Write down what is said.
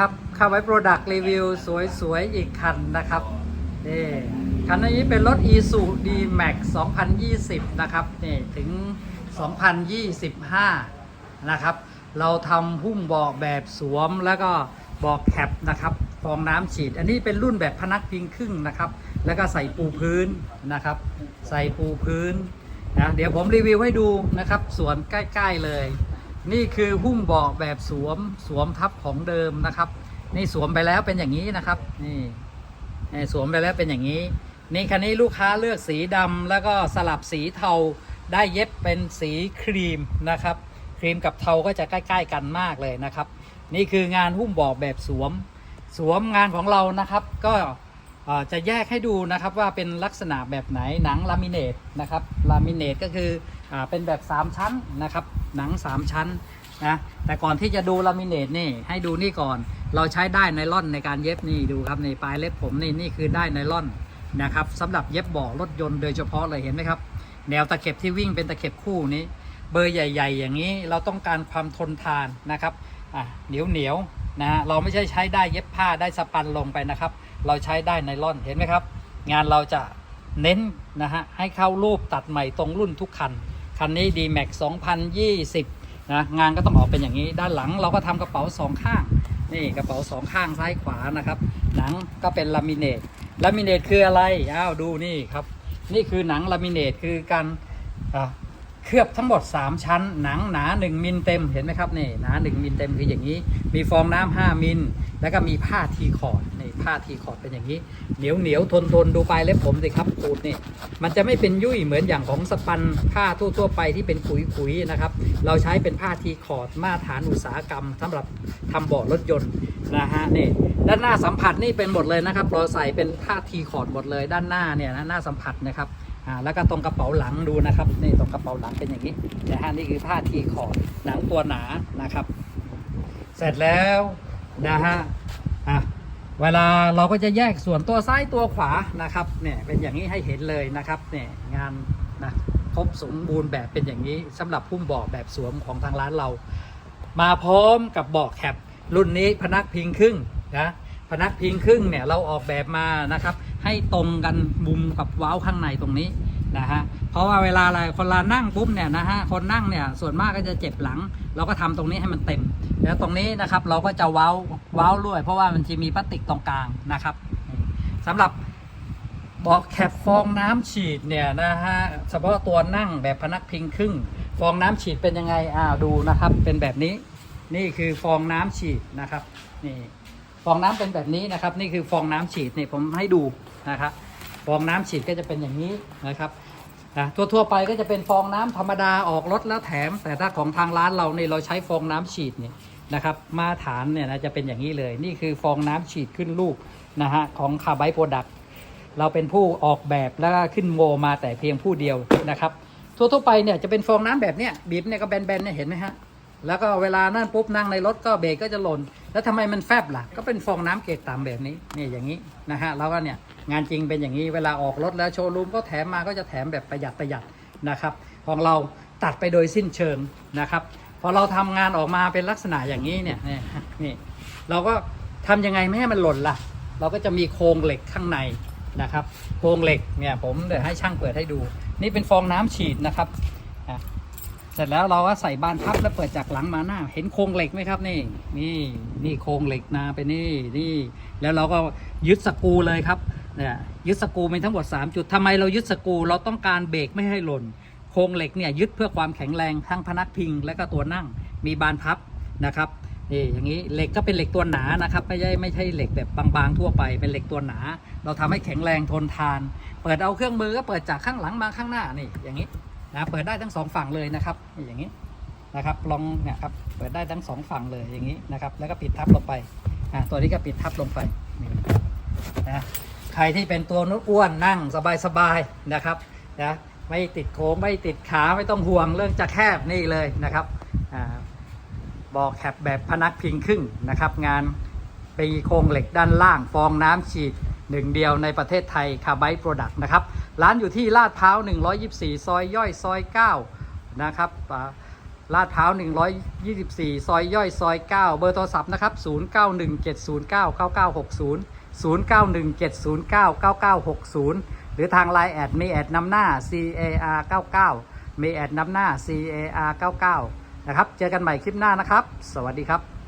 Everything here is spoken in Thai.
ครับเข้าไว้ Product Review สวยๆ อีกคันนะครับนี่คันนี้เป็นรถ i s u D-Max 2020 นะครับนี่ถึง 2025 นะครับ เราทำหุ้มเบาะแบบสวมแล้วก็เบาะแคปนะครับฟองน้ำฉีด อันนี้เป็นรุ่นแบบพนักพิงครึ่งนะครับ แล้วก็ใส่ปูพื้นนะครับ ใส่ปูพื้นนะเดี๋ยวผมรีวิวให้ดูนะครับ ส่วนใกล้ ๆ เลย นี่คือหุ้มเบาะแบบสวมสวมทับของเดิมนะครับ นี่สวมไปแล้วเป็นอย่างนี้นะครับ นี่สวมไปแล้วเป็นอย่างนี้ นี่คันนี้ลูกค้าเลือกสีดำแล้วก็สลับสีเทาได้เย็บเป็นสีครีมนะครับ ครีมกับเทาก็จะใกล้ ๆ กันมากเลยนะครับ นี่คืองานหุ้มเบาะแบบสวม สวมงานของเรานะครับ ก็จะแยกให้ดูนะครับว่าเป็นลักษณะแบบไหนหนังลามิเนตนะครับลามิเนตก็คืออเป็นแบบ 3 ชั้นนะครับ หนัง 3 ชั้นนะแต่ก่อนที่จะดูลามิเนตนี่ให้ดูนี่ก่อน เราใช้ได้ไนล่อนในการเย็บนี่ดูครับในปลายเล็บผมนี่นี่คือได้ไนล่อนนะครับสำหรับเย็บบาะรถยนต์โดยเฉพาะเลยเห็นไหมครับ แนวตะเข็บที่วิ่งเป็นตะเข็บคู่นี้ เบอร์ใหญ่ ๆ อย่างนี้เราต้องการความทนทานนะครับอะเหนียวเหนียวๆนะฮะเราไม่ใช่ใช้ได้เย็บผ้าได้สปันลงไปนะครับ เราใช้ได้ไนล่อนเห็นไหมครับ งานเราจะเน้นนะฮะให้เข้ารูปตัดใหม่ตรงรุ่นทุกคัน คันนี้ D-Max 2020นะงานก็ต้องออกเป็นอย่างนี้ด้านหลังเราก็ทำกระเป๋าสองข้างนี่กระเป๋าสองข้างซ้ายขวานะครับ หนังก็เป็นลามิเนตลามิเนตคืออะไรอ้าวดูนี่ครับ นี่คือหนังลามิเนตคือการ เคลือบทั้งหมด 3 ชั้น หนังหนา 1 มิลเต็มเห็นไหมครับนี่หนา 1 มิลเต็มคืออย่างนี้ มีฟองน้ำ5มิล แล้วก็มีผ้าทีคอร์ดนี่ผ้าทีคอร์ดเป็นอย่างนี้ เหนียวเหนียวทนทนดูปลายเล็บผมสิครับขูดนี่มันจะไม่เป็นยุ่ยเหมือนอย่างของสปันผ้าทั่วๆไปที่เป็นขุยขุยๆนะครับเราใช้เป็นผ้าทีคอร์ดมาตรฐานอุตสาหกรรมสำหรับทำเบาะรถยนต์นะฮะนี่ด้านหน้าสัมผัสนี่เป็นหมดเลยนะครับเราใส่เป็นผ้าทีคอร์ดหมดเลย ด้านหน้าเนี่ยนะหน้าสัมผัสนะครับ อ่าแล้วก็ตรงกระเป๋าหลังดูนะครับนี่ตรงกระเป๋าหลังเป็นอย่างนี้นะฮะนี่คือผ้าทีคอร์ดหนังตัวหนานะครับ เสร็จแล้วนะฮะอะเวลาเราก็จะแยกส่วนตัวซ้ายตัวขวานะครับเนี่ยเป็นอย่างนี้ให้เห็นเลยนะครับเนี่ยงานนะครบสมบูรณ์แบบเป็นอย่างนี้สำหรับพุ่มบาะแบบสวมของทางร้านเรา มาพร้อมกับบาะแคปรุ่นนี้พนักพิงครึ่งนะพนักพิงครึ่งเนี่ยเราออกแบบมานะครับ ให้ตรงกันมุมกับว้าข้างในตรงนี้นะฮะเพราะว่าเวลาอะไรคนเรานั่งปุ๊บเนี่ยนะฮะคนนั่งเนี่ยส่วนมากก็จะเจ็บหลัง เราก็ทำตรงนี้ให้มันเต็ม แล้วตรงนี้นะครับเราก็จะเว้าเว้าด้วย เพราะว่ามันจะมีพลาสติกตรงกลางนะครับนี่สำหรับบาะแคปฟองน้ำฉีดเนี่ยนะฮะเฉพาะตัวนั่งแบบพนักพิงครึ่ง ฟองน้ำฉีดเป็นยังไงอ้าวดูนะครับ เป็นแบบนี้นี่คือฟองน้ำฉีดนะครับนี่ ฟองน้ำเป็นแบบนี้นะครับ นี่คือฟองน้ำฉีดนี่ผมให้ดูนะครับฟองน้ำฉีดก็จะเป็นอย่างนี้นะครับนะทั่วๆไปก็จะเป็นฟองน้ำธรรมดาออกรถแล้วแถม แต่ถ้าของทางร้านเราเนี่ยเราใช้ฟองน้ำฉีดเนี่ยนะครับ มาฐานเนี่ยนะจะเป็นอย่างนี้เลย นี่คือฟองน้ำฉีดขึ้นลูกนะฮะของคาร์ไบโปรดักเราเป็นผู้ออกแบบแล้วก็ขึ้นโมมาแต่เพียงผู้เดียวนะครับ ทั่วๆไปเนี่ยจะเป็นฟองน้ำแบบเนี้ยบีบเนี่ยก็แบนๆเนี่ยเห็นไหมฮะ แล้วก็เวลานั่นปุ๊บนั่งในรถก็เบรกก็จะหล่น แล้วทำไมมันแฟบล่ะ ก็เป็นฟองน้ำเกรดต่ำแบบนี้นี่อย่างนี้นะฮะแล้วก็เนี่ยงานจริงเป็นอย่างนี้เวลาออกรถแล้วโชว์รูมก็แถมมาก็จะแถมแบบประหยัดประหยัดนะครับ ของเราตัดไปโดยสิ้นเชิงนะครับพอเราทำงานออกมาเป็นลักษณะอย่างนี้เนี่ยนี่นี่เราก็ทำยังไงไม่ให้มันหล่นล่ะ เราก็จะมีโครงเหล็กข้างในนะครับ โครงเหล็กเนี่ยผมเดี๋ยวให้ช่างเปิดให้ดู นี่เป็นฟองน้ำฉีดนะครับ ร็จแล้วเราก็ใส่บานพับแล้วเปิดจากหลังมาหน้า เห็นโครงเหล็กไหมครับนี่ นี่นี่โครงเหล็กนาไปนี่นี่แล้วเราก็ยึดสกูเลยครับเนี่ยยึดสกูเป็นทั้งหมด 3 จุดทำไมเรายึดสกูเราต้องการเบรกไม่ให้หล่น โครงเหล็กเนี่ยยึดเพื่อความแข็งแรงทั้งพนักพิงและก็ตัวนั่งมีบานพับนะครับนี่อย่างนี้เหล็กก็เป็นเหล็กตัวหนานะครับ ไม่ใช่ไม่ใช่เหล็กแบบบางๆทั่วไปเป็นเหล็กตัวหนา เราทำให้แข็งแรงทนทาน เปิดเอาเครื่องมือก็เปิดจากข้างหลังมาข้างหน้านี่อย่างนี้ นะเปิดได้ทั้งสองฝั่งเลยนะครับอย่างนี้นะครับลองเนี่ยครับเปิดได้ทั้งสองฝั่งเลยอย่างนี้นะครับแล้วก็ปิดทับลงไปอ่าตัวนี้ก็ปิดทับลงไปนี่นะใครที่เป็นตัวนุ่อ้วนนั่งสบายๆนะครับนะไม่ติดโค้งไม่ติดขาไม่ต้องห่วงเรื่องจะแคบนี่เลยนะครับอ่าบอกแคปแบบพนักพิงครึ่งนะครับงานปีโครงเหล็กด้านล่างฟองน้ำฉีดหนึ่งเดียวในประเทศไทยคาไบโปรดักต์นะครับ ร้านอยู่ที่ลาดพร้าว 124 ซอยย่อยซอย 9 นะครับลาดพร้าว 124 ซอยย่อยซอย 9 เบอร์โทรศัพท์นะครับ 0917099960 0917099960 หรือทาง Line แอดมีแอดนำหน้า CAR 99มีแอดนำหน้า CAR 99นะครับ เจอกันใหม่คลิปหน้านะครับ สวัสดีครับ